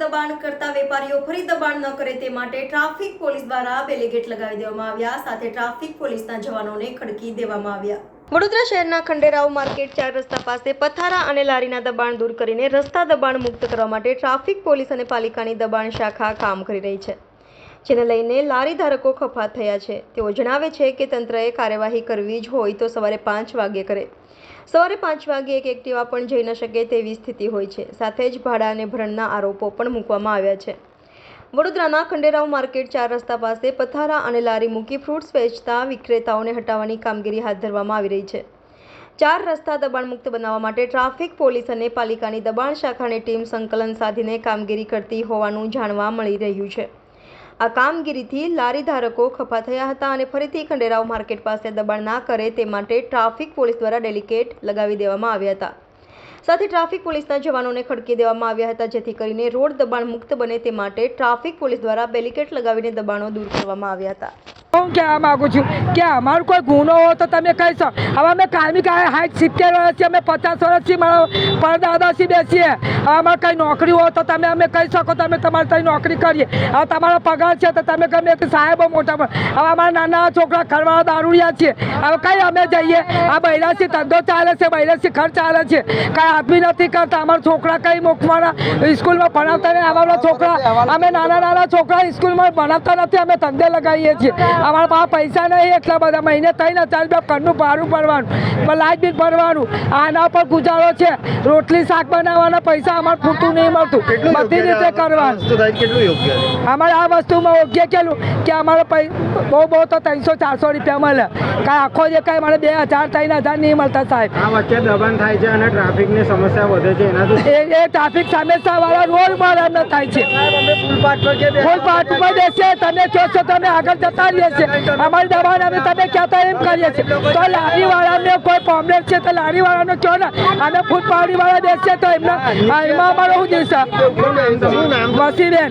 વેપારીઓ ફરી દબાણ ન કરે તે માટે ટ્રાફિક પોલીસ દ્વારા બેલેગેટ લગાવી દેવામાં આવ્યા. સાથે ટ્રાફિક પોલીસના જવાનોને ખડકી દેવામાં આવ્યા. વડોદરા શહેરના ખંડેરાવ માર્કેટ ચાર રસ્તા પાસે પથારા અને લારીના દબાણ દૂર કરીને રસ્તા દબાણ મુક્ત કરવા માટે ટ્રાફિક પોલીસ અને પાલિકાની દબાણ શાખા કામ કરી રહી છે. જેને લઈને લારી ધારકો ખફા થયા છે. તેઓ જણાવે છે કે તંત્રએ કાર્યવાહી કરવી જ હોય તો સવારે પાંચ વાગ્યે કરે. સવારે પાંચ વાગે એક એક્ટિવા પણ જઈ ન શકે તેવી સ્થિતિ હોય છે. સાથે જ ભાડા અને ભરણના આરોપો પણ મૂકવામાં આવ્યા છે. વડોદરાના ખંડેરાવ માર્કેટ ચાર રસ્તા પાસે પથારા અને લારી મૂકી ફ્રૂટ્સ વેચતા વિક્રેતાઓને હટાવવાની કામગીરી હાથ ધરવામાં આવી રહી છે. ચાર રસ્તા દબાણ મુક્ત બનાવવા માટે ટ્રાફિક, પોલીસ અને પાલિકાની દબાણ શાખાની ટીમ સંકલન સાધીને કામગીરી કરતી હોવાનું જાણવા મળી રહ્યું છે. આ કામગીરીથી લારી ધારકો ખફા થયા હતા અને ફરીથી ખંડેરાવ માર્કેટ પાસે દબાણ ના કરે તે માટે ટ્રાફિક પોલીસ દ્વારા ડેલિકેટ લગાવી દેવામાં આવ્યા હતા. સાથે ટ્રાફિક પોલીસના જવાનોને ખડકી દેવામાં આવ્યા હતા, જેથી કરીને રોડ દબાણ મુક્ત બને તે માટે ટ્રાફિક પોલીસ દ્વારા બેલિકેટ લગાવીને દબાણો દૂર કરવામાં આવ્યા હતા. હું કહેવા માગું છું કે અમારો કોઈ ગુનો હોય તો તમે કહી શકો. હવે અમે કાયમી કાય હાઈટ સિત્તેર વર્ષથી, અમે પચાસ વર્ષથી મારા પરદાદાથી બેસીએ. હવે અમારે કંઈ નોકરી હોય તો તમે અમે કહી શકો, તમે તમારે ત્યાં નોકરી કરીએ. હવે તમારો પગાર છે તો તમે ગમે તે સાહેબો મોટા હવે અમારા નાના છોકરા ઘરવાળા દારૂડિયા છીએ. હવે કઈ અમે જઈએ? આ બૈરાથી ધંધો ચાલે છે બૈરાથી ખર્ચ ચાલે છે. કાંઈ આદમી નથી કરતા. અમારા છોકરા કંઈ મૂકવાના સ્કૂલમાં ભણાવતા નહીં અમારા છોકરા, અમે નાના નાના છોકરા સ્કૂલમાં ભણાવતા નથી. અમે ધંધે લગાવીએ છીએ. અમારા પાસે પૈસા નહીં એટલા બધા મહિને ત્રણ હજાર રૂપિયા ઘરનું ભાડું ભરવાનું લાઇટ બિલ ભરવાનું. આના પર ગુજારો છે. રોટલી શાક બનાવવાના પૈસા અમારે પૂરતું નહીં મળતું. બધી રીતે કરવાનું. અમારે આ વસ્તુમાં યોગ્ય કેલું કે અમારે બહુ બહુ તો ત્રણસો ચારસો રૂપિયા મળે. કાંઈ આખો જે કાંઈ મને બે હજાર ત્રણ હજાર નહીં મળતા સાહેબ. આ વચ્ચે દબાણ થાય છે અને ટ્રાફિકની સમસ્યા વધે છે. એ ટ્રાફિક સમસ્યા વાળા રોડ મારા થાય છે. ફૂલપાટ પર બેસે તમે છો તમે આગળ જતા રહીએ. છે. અમારી દબાણ અમે તમે કહેતા એમ કરીએ છીએ. તો લારી વાળાને કોઈ પ્રોબ્લેમ છે તો લારીવાળાનો કહો ને. અમે ફૂટ પાવડી વાળા બેસીએ તો એમના એમાં અમારો શું દિવસે વસીબેન